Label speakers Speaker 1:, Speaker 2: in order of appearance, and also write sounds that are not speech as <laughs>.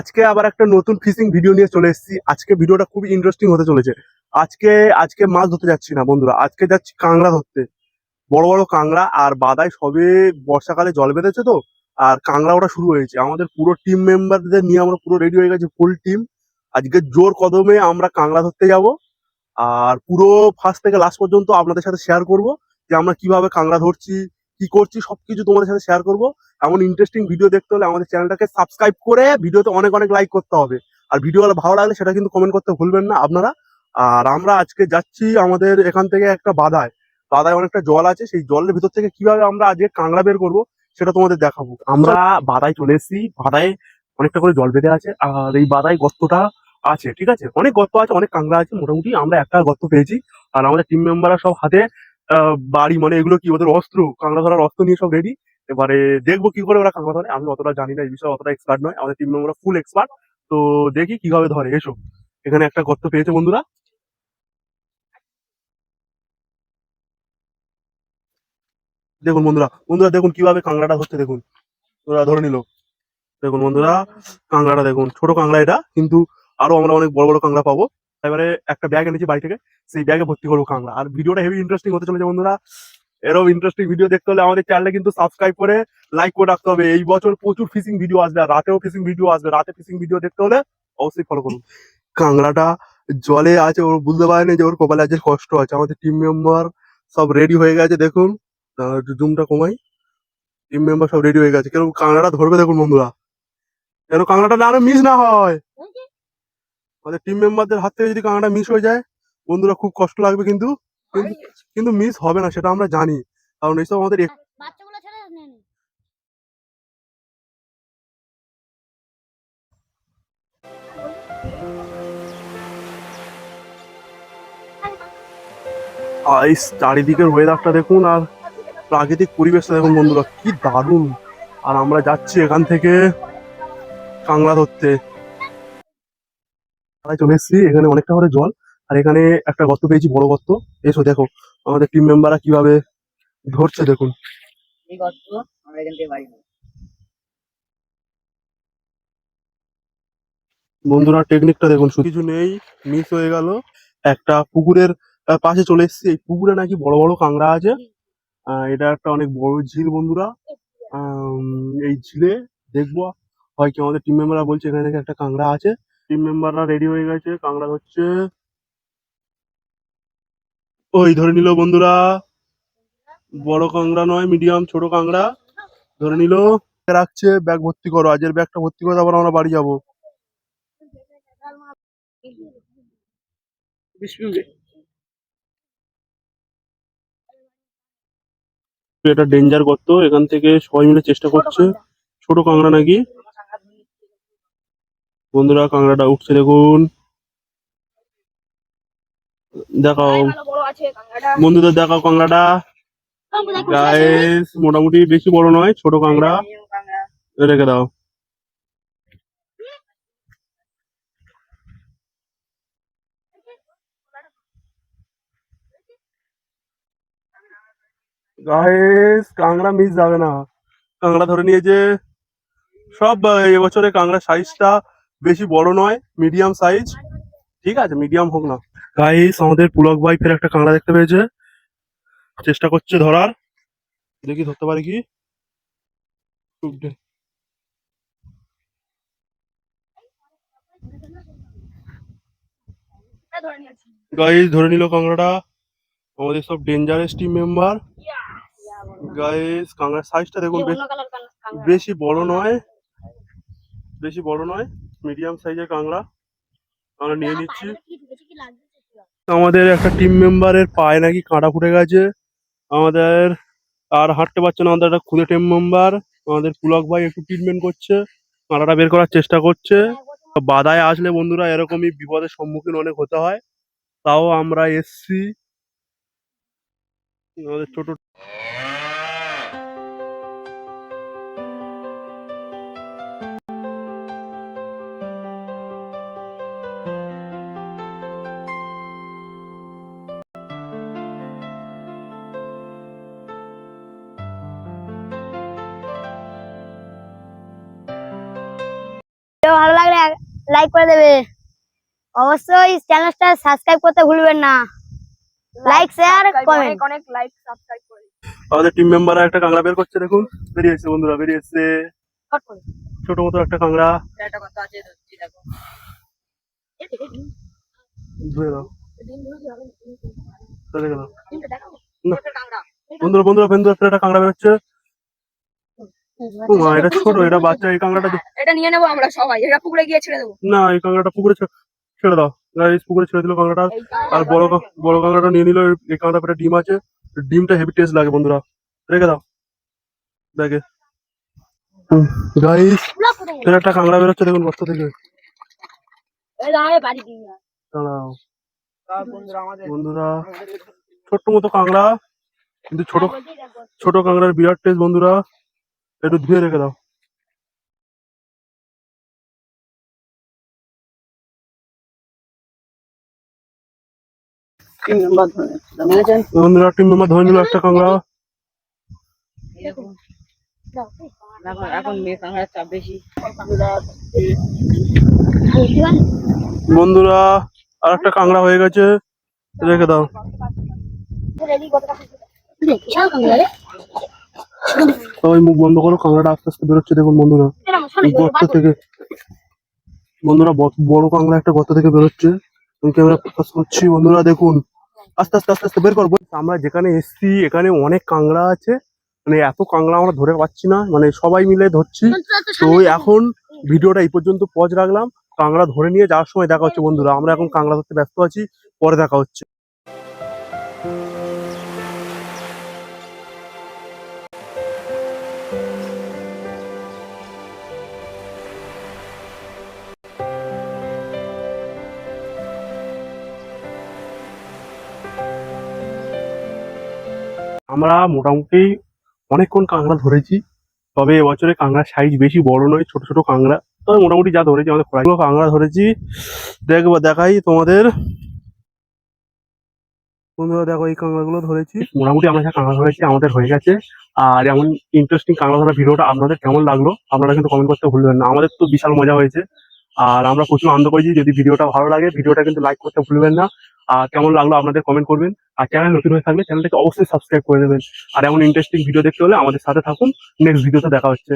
Speaker 1: আজকে আবার একটা নতুন ফিশিং ভিডিও নিয়ে চলে এসেছি। আজকে ভিডিওটা খুব ইন্টারেস্টিং হতে চলেছে। আজকে আজকে মাছ ধরতে যাচ্ছি না বন্ধুরা। আজকে যাচ্ছি কাংড়া ধরতে। বড় বড় কাংড়া আর বাদায় সবে বর্ষাকালে জল বেঁধেছে তো, আর কাংড়া ওটা শুরু হয়েছে। আমাদের পুরো টিম মেম্বারদের নিয়ে আমরা পুরো রেডি হয়ে গেছি ফুল টিম আজকে জোর কদমে আমরা কাংড়া ধরতে যাব। আর পুরো ফার্স্ট থেকে লাস্ট পর্যন্ত আপনাদের সাথে শেয়ার করব যে আমরা কীভাবে কাংড়া ধরছি, কি করছি, সবকিছু তোমাদের সাথে শেয়ার করব। এমন ইন্টারেস্টিং ভিডিও দেখতে হলে আমাদের চ্যানেলটাকে সাবস্ক্রাইব করে ভিডিওতে অনেক অনেক লাইক করতে হবে। আর ভিডিও ভালো লাগলে সেটা কিন্তু কমেন্ট করতে ভুলবেন না আপনারা। আর আমরা আজকে যাচ্ছি আমাদের এখান থেকে একটা বাদায় বাদায় অনেকটা জল আছে, সেই জলের ভিতর থেকে কীভাবে আমরা আজকে কাংড়া বের করব সেটা তোমাদের দেখাবো। আমরা বাদায় চলে এসেছি বাদায় অনেকটা করে জল বেঁধে আছে। আর এই বাদায় গর্তটা আছে, ঠিক আছে? অনেক গর্ত আছে, অনেক কাংড়া আছে, মোটামুটি আমরা একটা গর্ত পেয়েছি। আর আমাদের টিম মেম্বাররা সব হাতে বাড়ি মানে এগুলো কি, ওদের অস্ত্র কাংড়া ধরার অস্ত্র নিয়ে সব রেডি এবারে দেখব কি করে ওরা কাঁকড়া ধরে। আমি অতটা জানি না, এই বিষয়ে অতটা এক্সপার্ট নয়। আমাদের টিম মেম্বার ফুল এক্সপার্ট তো দেখি কীভাবে ধরে, এসো। এখানে একটা গর্ত পেয়েছে বন্ধুরা। দেখুন বন্ধুরা বন্ধুরা দেখুন কীভাবে কাঁকড়াটা হচ্ছে দেখুন। ওরা ধরে নিল। দেখুন বন্ধুরা, কাঁকড়াটা দেখুন, ছোট কাঁকড়া এটা, কিন্তু আরও আমরা অনেক বড় বড় কাঁকড়া পাবো। এবারে একটা ব্যাগ এনেছি বাড়ি থেকে, সেই ব্যাগে ভর্তি করব কাঁকড়া। আর ভিডিওটা হেভি ইন্টারেস্টিং হতে চলেছে বন্ধুরা। এরকম ইন্টারেস্টিং ভিডিও দেখতে হলে আমাদের চ্যানেলে কিন্তু সাবস্ক্রাইব করে লাইক করে রাখতে হবে। এই বছর প্রচুর ফিশিং ভিডিও আসবে, আর রাতেও ফিশিং ভিডিও আসবে। রাতে ফিশিং ভিডিও দেখতে হলে অবশ্যই ফলো করুন। কাংড়াটা জলে আছে, ওর বুঝতে পারেনি যে ওর কপালে আজকে কষ্ট আছে। আমাদের টিম মেম্বার সব রেডি হয়ে গেছে, দেখুন। জুমটা কমাই। টিম মেম্বার সব রেডি হয়ে গেছে। কেন কাংড়াটা ধরবে দেখুন বন্ধুরা। কেন কাংড়াটা না আরও মিস না হয়। আমাদের টিম মেম্বারদের হাত থেকে যদি কাংড়াটা মিস হয়ে যায় বন্ধুরা খুব কষ্ট লাগবে কিন্তু। কিন্তু মিস হবে না সেটা আমরা জানি। কারণ এইসব আমাদের এই চারিদিকের ওয়েদারটা দেখুন আর প্রাকৃতিক পরিবেশটা দেখুন বন্ধুরা কি দারুণ। আর আমরা যাচ্ছি এখান থেকে কাংড়া ধরতে। চলে এসেছি এখানে অনেকটা করে জল আর এখানে একটা গর্ত পেয়েছি বড় গর্ত। এসো দেখো আমাদের টিম মেম্বাররা কীভাবে ধরছে দেখুন।
Speaker 2: এই গর্ত আমরা এখান থেকে বাড়ি
Speaker 1: বন্ধুরা টেকনিকটা দেখুন শুধু কিছু নেই মিস হয়ে গেল। একটা পুকুরের পাশে চলে এসেছি এই পুকুরে নাকি বড় বড় কাংড়া আছে। এটা একটা অনেক বড় ঝিল বন্ধুরা। এই ঝিলে দেখব হয় কি আমাদের টিম মেম্বাররা বলছে এখানে নাকি একটা কাংড়া আছে। টিম মেম্বাররা রেডি হয়ে গেছে। কাংড়া হচ্ছে। ওই ধরে নিল বন্ধুরা। বড় কাংড়া নয় মিডিয়াম ছোট কাংড়া। ধরে নিল। রাখছে ব্যাগ ভর্তি করো। আজের ব্যাগটা ভর্তি করে তারপর আমরা বাড়ি যাব। এটা ডেঞ্জার করতো। এখান থেকে সবাই মিলে চেষ্টা করছে। ছোট কাংড়া নাকি? বন্ধুরা কাঁকড়াটা উঠছে দেখুন। দেখাও।
Speaker 3: কাঁকড়াটা।
Speaker 1: বন্ধুদের দেখাও কাংড়াটা গাইস মোটামুটি বেশি বড় নয় ছোট
Speaker 2: কাঁকড়া।
Speaker 1: রেখে দাও। গাইস কাংড়া মিস যাবে না। কাঁকড়া ধরে নিয়েছে। সব এবছরে কাংড়া সাইজটা বেশি বড় নয় মিডিয়াম সাইজ ঠিক আছে মিডিয়াম হোক না। গাইস আমাদের পুলক ভাই ফের একটা কাঁকড়া দেখতে পেয়েছে। চেষ্টা করছে ধরার। দেখি ধরতে পারে কি? গাইস ধরে নিল কাংড়াটা আমাদের সব ডেঞ্জারাস টিম মেম্বার গাইস কাংড়ার সাইজটা দেখুন বেশি বড় নয়। বেশি বড় নয়। মিডিয়াম সাইজের কাংড়া আমরা নিয়ে নিচ্ছি। আমাদের একটা টিম মেম্বারের পায়ে নাকি কাঁটা ফুটে গেছে। আমাদের আর হাঁটতে পারছে না আমাদের একটা খুদে টিম মেম্বার আমাদের পুলক ভাই একটু ট্রিটমেন্ট করছে কাঁটাটা বের করার চেষ্টা করছে। বাদায় আসলে বন্ধুরা এরকমই বিপদের সম্মুখীন অনেক হতে হয়। তাও আমরা এসছি। আমাদের ছোট
Speaker 4: ভিডিও ভালো লাগলে লাইক করে দেবে। অবশ্যই চ্যানেলটা সাবস্ক্রাইব করতে ভুলবেন না। লাইক শেয়ার কমেন্ট
Speaker 3: অনেক লাইক সাবস্ক্রাইব করে
Speaker 1: আমাদের টিম মেম্বাররা একটা কাঁকড়া বের করছে দেখুন। বেরিয়ে এসছে বন্ধুরা বেরিয়ে এসছে। ছোট মতো একটা কাঁকড়া।
Speaker 2: এটা একটা কথা আছে ধরছি দেখো।
Speaker 1: ধুয়ে দাও। চলে গেল। বন্ধুরা বন্ধুরা বন্ধুরা একটা কাঁকড়া বেরোচ্ছে মা এটা ছোট এটা বাচ্চা এই কাঁকড়াটা
Speaker 3: এটা নিয়ে নেব আমরা সবাই। এটা পুকুরে গিয়ে ছেড়ে দেবো।
Speaker 1: না এই কাঁকড়াটা পুকুরে ছেড়ে দাও। গাইস পুকুরে ছেড়ে দিল কাঁকড়াটা। আর বড় বড় কাঁকড়াটা নিয়ে নিল এই কাঁকড়া পেটে ডিম আছে। ডিমটা হেভি টেস্ট লাগে বন্ধুরা। রেখে দাও। দেখে। গাইস এর একটা কাঁকড়া বেরোচ্ছে দেখুন বস্তা থেকে।
Speaker 3: এই দাঁড়াবে বাড়ি দিন না।
Speaker 1: দাঁড়াও।
Speaker 2: বন্ধুরা
Speaker 1: ছোট্ট মতো কাঁকড়া। কিন্তু ছোট ছোট কাঁকড়ার বিরাট টেস্ট বন্ধুরা। একটু ধুয়ে রেখে দাও।
Speaker 2: তিন নম্বর ধরে বুঝেছেন
Speaker 1: বন্ধুরা টিম মেম্বার ধরে নিল একটা কাঁকড়া।
Speaker 2: এখন এখন মেয়ে কাঁকড়ার বেশি।
Speaker 1: বন্ধুরা আর একটা কাঁকড়া হয়ে গেছে রেখে দাও। <laughs> সবাই মুখ বন্ধ করো কাঁকড়াটা আস্তে আস্তে বেরোচ্ছে দেখুন বন্ধুরা। গর্ত থেকে বন্ধুরা বড় কাঁকড়া একটা গর্ত থেকে বেরোচ্ছে। আমি ক্যামেরা ফোকাস করছি? বন্ধুরা দেখুন। আস্তে আস্তে আস্তে আস্তে বের করব আমরা যেখানে এসছি এখানে অনেক কাঁকড়া আছে। মানে এত কাঁকড়া আমরা ধরে পাচ্ছি না। মানে সবাই মিলে ধরছি। তো এখন ভিডিওটা এই পর্যন্ত পজ রাখলাম। কাঁকড়া ধরে নিয়ে যাওয়ার সময় দেখা হচ্ছে বন্ধুরা। আমরা এখন কাঁকড়া ধরতে ব্যস্ত আছি। পরে দেখা হচ্ছে। আমরা মোটামুটি অনেকক্ষণ কাঁকড়া ধরেছি। তবে এবছরে কাঁকড়ার সাইজ বেশি বড় নয়, ছোট ছোট কাঁকড়া। তবে মোটামুটি যা ধরেছি, আমাদের খোড়াগুলো কাঁকড়া ধরেছি। দেখব, দেখাই তোমাদের। বন্ধুরা, দেখো এই কাঁকড়াগুলো ধরেছি। মোটামুটি আমরা যা কাঁকড়া ধরেছি, আমাদের হয়ে গেছে। আর এমন ইন্টারেস্টিং কাঁকড়া ধরা ভিডিওটা আপনাদের কেমন লাগল, আপনারা কিন্তু কমেন্ট করতে ভুলবেন না। আমাদের তো বিশাল মজা হয়েছে। আর আমরা প্রচুর আনন্দ করেছি। যদি ভিডিওটা ভালো লাগে, ভিডিওটা কিন্তু লাইক করতে ভুলবেন না। আর কেমন লাগল আপনাদের কমেন্ট করবেন? আর চ্যানেল নতুন হয়ে থাকলে চ্যানেলটাকে অবশ্যই সাবস্ক্রাইব করে দেবেন। আর এমন ইন্টারেস্টিং ভিডিও দেখতে হলে আমাদের সাথে থাকুন। নেক্সট ভিডিওতে দেখা হচ্ছে।